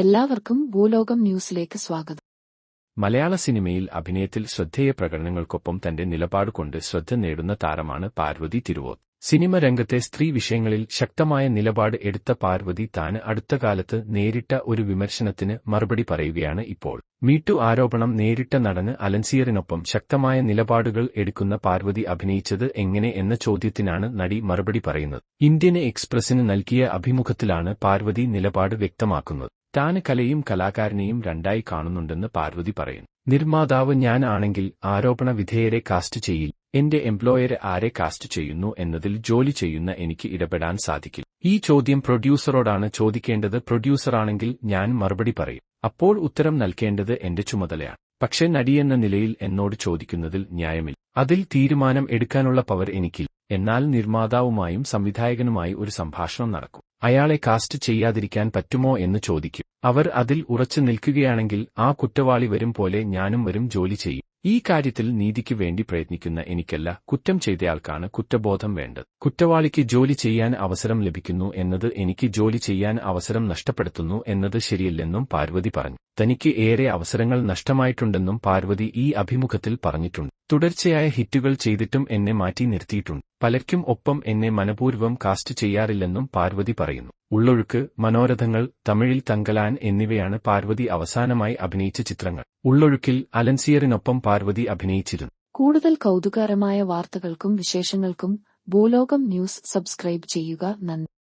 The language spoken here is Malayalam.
എല്ലാവർക്കും ഭൂലോകം ന്യൂസിലേക്ക് സ്വാഗതം. മലയാള സിനിമയിൽ അഭിനയത്തിൽ ശ്രദ്ധേയ പ്രകടനങ്ങൾക്കൊപ്പം തന്റെ നിലപാട് കൊണ്ട് ശ്രദ്ധ നേടുന്ന താരമാണ് പാർവതി തിരുവോത്ത്. സിനിമ രംഗത്തെ സ്ത്രീ വിഷയങ്ങളിൽ ശക്തമായ നിലപാട് എടുത്ത പാർവതി താന് അടുത്ത കാലത്ത് നേരിട്ട ഒരു വിമർശനത്തിന് മറുപടി പറയുകയാണ് ഇപ്പോൾ. മീട്ടു ആരോപണം നേരിട്ട നടന് അലൻസിയറിനൊപ്പം ശക്തമായ നിലപാടുകൾ എടുക്കുന്ന പാർവതി അഭിനയിച്ചത് എങ്ങനെ എന്ന ചോദ്യത്തിനാണ് നടി മറുപടി പറയുന്നത്. ഇന്ത്യൻ എക്സ്പ്രസിന് നൽകിയ അഭിമുഖത്തിലാണ് പാർവതി നിലപാട് വ്യക്തമാക്കുന്നത്. താന് കലയും കലാകാരനെയും രണ്ടായി കാണുന്നുണ്ടെന്ന് പാർവതി പറയുന്നു. നിർമ്മാതാവ് ഞാൻ ആണെങ്കിൽ ആരോപണ വിധേയരെ കാസ്റ്റ് ചെയ്യിൽ എന്റെ എംപ്ലോയറെ ആരെ കാസ്റ്റ് ചെയ്യുന്നു എന്നതിൽ ജോലി ചെയ്യുന്ന എനിക്ക് ഇടപെടാൻ സാധിക്കില്ല. ഈ ചോദ്യം പ്രൊഡ്യൂസറോടാണ് ചോദിക്കേണ്ടത്. പ്രൊഡ്യൂസറാണെങ്കിൽ ഞാൻ മറുപടി പറയും. അപ്പോൾ ഉത്തരം നൽകേണ്ടത് എന്റെ ചുമതലയാണ്. പക്ഷേ നടിയെന്ന നിലയിൽ എന്നോട് ചോദിക്കുന്നതിൽ ന്യായമില്ല. അതിൽ തീരുമാനം എടുക്കാനുള്ള പവർ എനിക്കില്ല. എന്നാൽ നിർമ്മാതാവുമായും സംവിധായകനുമായി ഒരു സംഭാഷണം നടക്കും. അയാളെ കാസ്റ്റ് ചെയ്യാതിരിക്കാൻ പറ്റുമോ എന്ന് ചോദിക്കും. അവർ അതിൽ ഉറച്ചു നിൽക്കുകയാണെങ്കിൽ ആ കുറ്റവാളി വരും പോലെ ഞാനും വരും ജോലി ചെയ്യും. ഈ കാര്യത്തിൽ നീതിക്ക് വേണ്ടി പ്രയത്നിക്കുന്ന എനിക്കല്ല കുറ്റം ചെയ്തയാൾക്കാണ് കുറ്റബോധം വേണ്ടത്. കുറ്റവാളിക്ക് ജോലി ചെയ്യാൻ അവസരം ലഭിക്കുന്നു എന്നത് എനിക്ക് ജോലി ചെയ്യാൻ അവസരം നഷ്ടപ്പെടുത്തുന്നു എന്നത് ശരിയല്ലെന്നും പാർവതി പറഞ്ഞു. തനിക്ക് ഏറെ അവസരങ്ങൾ നഷ്ടമായിട്ടുണ്ടെന്നും പാർവതി ഈ അഭിമുഖത്തിൽ പറഞ്ഞിട്ടുണ്ട്. തുടർച്ചയായ ഹിറ്റുകൾ ചെയ്തിട്ടും എന്നെ മാറ്റി നിർത്തിയിട്ടുണ്ട്. പലർക്കും ഒപ്പം എന്നെ മനപൂർവം കാസ്റ്റ് ചെയ്യാറില്ലെന്നും പാർവതി പറയുന്നു. ഉള്ളൊഴുക്ക് മനോരഥങ്ങൾ തമിഴിൽ തങ്കലാൻ എന്നിവയാണ് പാർവതി അവസാനമായി അഭിനയിച്ച ചിത്രങ്ങൾ. ഉള്ളൊഴുക്കിൽ അലൻസിയറിനൊപ്പം പാർവതി അഭിനയിച്ചിരുന്നു. കൂടുതൽ കൗതുകകരമായ വാർത്തകൾക്കും വിശേഷങ്ങൾക്കും ഭൂലോകം ന്യൂസ് സബ്സ്ക്രൈബ് ചെയ്യുക നന്ദി.